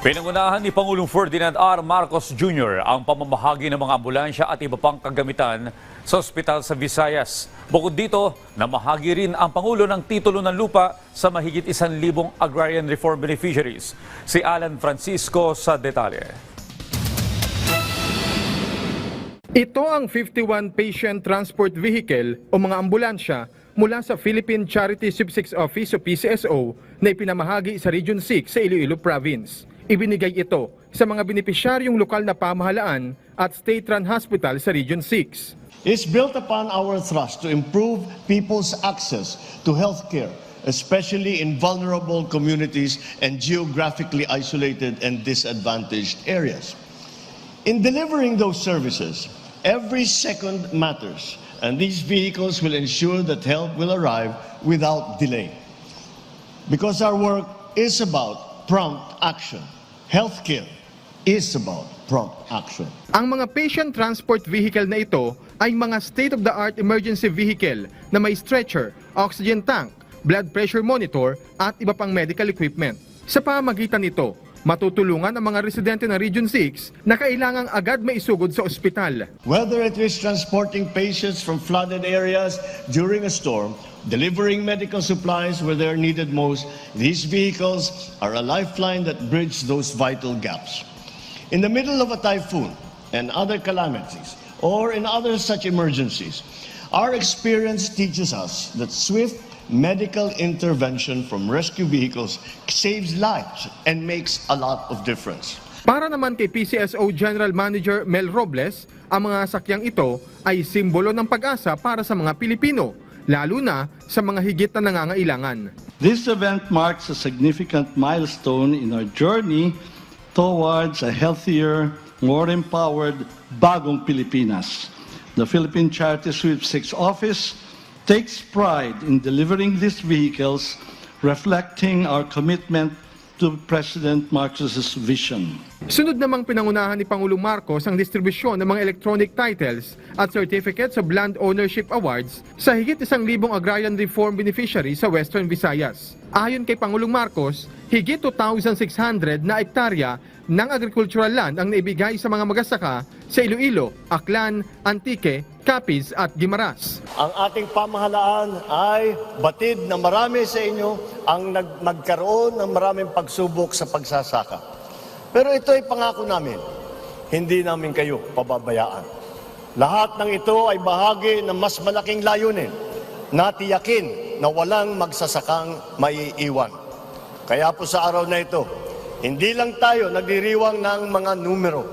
Pinangunahan ni Pangulong Ferdinand R. Marcos Jr. ang pamamahagi ng mga ambulansya at iba pang kagamitan sa ospital sa Visayas. Bukod dito, namahagi rin ang Pangulo ng titulo ng lupa sa mahigit isang libong agrarian reform beneficiaries. Si Alan Francisco sa detalye. Ito ang 51 Patient Transport Vehicle o mga ambulansya mula sa Philippine Charity Subsix Office o PCSO na ipinamahagi sa Region 6 sa Iloilo Province. Ibinigay ito sa mga benepisyaryong lokal na pamahalaan at state-run hospital sa Region 6. is built upon our thrust to improve people's access to health care, especially in vulnerable communities and geographically isolated and disadvantaged areas. In delivering those services, every second matters, and these vehicles will ensure that help will arrive without delay. Because our work is about prompt action. Healthcare is about prompt action. Ang mga patient transport vehicle na ito ay mga state-of-the-art emergency vehicle na may stretcher, oxygen tank, blood pressure monitor at iba pang medical equipment. Sa pamagitan nito, matutulungan ang mga residente ng Region 6 na kailangang agad maisugod sa ospital. Whether it is transporting patients from flooded areas during a storm, delivering medical supplies where they're needed most, these vehicles are a lifeline that bridge those vital gaps. In the middle of a typhoon and other calamities, or in other such emergencies, our experience teaches us that swift medical intervention from rescue vehicles saves lives and makes a lot of difference. Para naman kay PCSO General Manager Mel Robles, ang mga sakyang ito ay simbolo ng pag-asa para sa mga Pilipino, lalo na sa mga higit na nangangailangan. This event marks a significant milestone in our journey towards a healthier, more empowered, bagong Pilipinas. The Philippine Charity Sweep 6 Office takes pride in delivering these vehicles, reflecting our commitment to President Marcos's vision. Sunod namang pinangunahan ni Pangulong Marcos ang distribusyon ng mga electronic titles at certificates of land ownership awards sa higit isang libong agrarian reform beneficiaries sa Western Visayas. Ayon kay Pangulong Marcos, higit 2,600 na ektarya ng agricultural land ang naibigay sa mga magasaka sa Iloilo, Aklan, Antique, Capiz at Gimaras. Ang ating pamahalaan ay batid na marami sa inyo ang nag- magkaroon ng maraming pagsubok sa pagsasaka. Pero ito ay pangako namin, hindi namin kayo pababayaan. Lahat ng ito ay bahagi ng mas malaking layunin na tiyakin na walang magsasakang maiiwan. Kaya po sa araw na ito, hindi lang tayo nagdiriwang ng mga numero.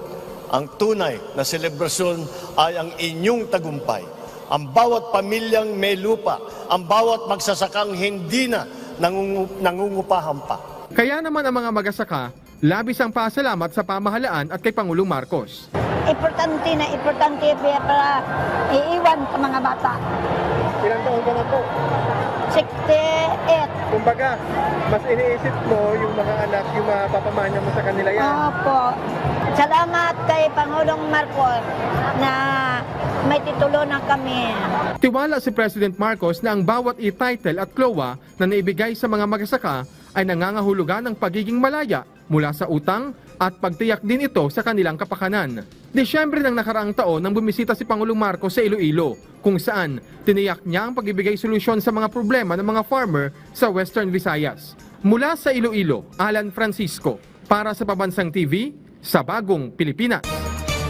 Ang tunay na selebrasyon ay ang inyong tagumpay. Ang bawat pamilyang may lupa, ang bawat magsasakang hindi na nangungu- nangungupahan pa. Kaya naman ang mga magasaka, labis ang pasalamat sa pamahalaan at kay Pangulong Marcos. Importante na importante para iiwan sa mga bata. Ilang taon ka na po? 68. Kumbaga, mas iniisip mo yung mga anak, yung mga papamanya mo sa kanila Opo. Salamat kay Pangulong Marcos na may titulo na kami. Tiwala si President Marcos na ang bawat e-title at CLOA na naibigay sa mga magasaka ay nangangahulugan ng pagiging malaya mula sa utang at pagtiyak din ito sa kanilang kapakanan. Desyembre ng nakaraang taon nang bumisita si Pangulong Marcos sa Iloilo kung saan tiniyak niya ang pagibigay solusyon sa mga problema ng mga farmer sa Western Visayas. Mula sa Iloilo, Alan Francisco, para sa Pabansang TV, sa Bagong Pilipinas.